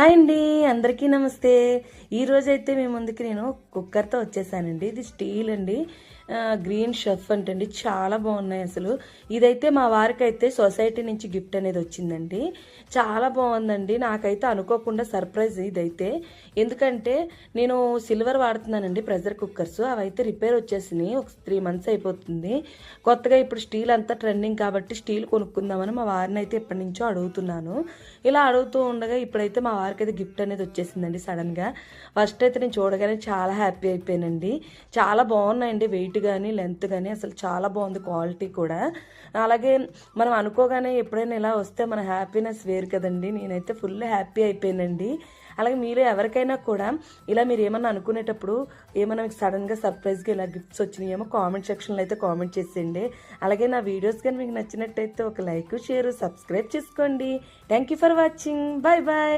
Hi అండి అందరికీ నమస్తే. ఈరోజు అయితే మీ ముందుకి నేను కుక్కర్తో వచ్చేసానండి. ఇది స్టీల్ అండి. గ్రీన్ షెఫ్ అంటండి. చాలా బాగున్నాయి అసలు. ఇదైతే మా వారికి అయితే సొసైటీ నుంచి గిఫ్ట్ అనేది వచ్చిందండి. చాలా బాగుందండి. నాకైతే అనుకోకుండా సర్ప్రైజ్ ఇదైతే. ఎందుకంటే నేను సిల్వర్ వాడుతున్నానండి ప్రెషర్ కుక్కర్స్. అవైతే రిపేర్ వచ్చేసినాయి. ఒక త్రీ మంత్స్ అయిపోతుంది. కొత్తగా ఇప్పుడు స్టీల్ అంతా ట్రెండింగ్ కాబట్టి స్టీల్ కొనుక్కుందామని మా వారిని అయితే ఎప్పటి నుంచో అడుగుతున్నాను. ఇలా అడుగుతూ ఉండగా ఇప్పుడైతే మా వారికి అయితే గిఫ్ట్ అనేది వచ్చేసిందండి సడన్గా ఫస్ట్ అయితే నేను చూడగానే చాలా హ్యాపీ అయిపోయానండి. చాలా బాగున్నాయండి వెయిట్ కానీ లెంత్ కానీ అసలు చాలా బాగుంది క్వాలిటీ కూడా. అలాగే మనం అనుకోగానే ఎప్పుడైనా ఇలా వస్తే మన హ్యాపీనెస్ వేరు కదండి. నేనైతే ఫుల్ హ్యాపీ అయిపోయానండి. అలాగే మీరు ఎవరికైనా కూడా ఇలా మీరు ఏమన్నా అనుకునేటప్పుడు ఏమన్నా మీకు సడన్గా సర్ప్రైజ్గా ఇలా గిఫ్ట్స్ వచ్చినాయేమో కామెంట్ సెక్షన్లో అయితే కామెంట్ చేసేయండి. అలాగే నా వీడియోస్ కానీ మీకు నచ్చినట్టయితే ఒక లైక్ షేర్ సబ్స్క్రైబ్ చేసుకోండి. Thank you for watching bye bye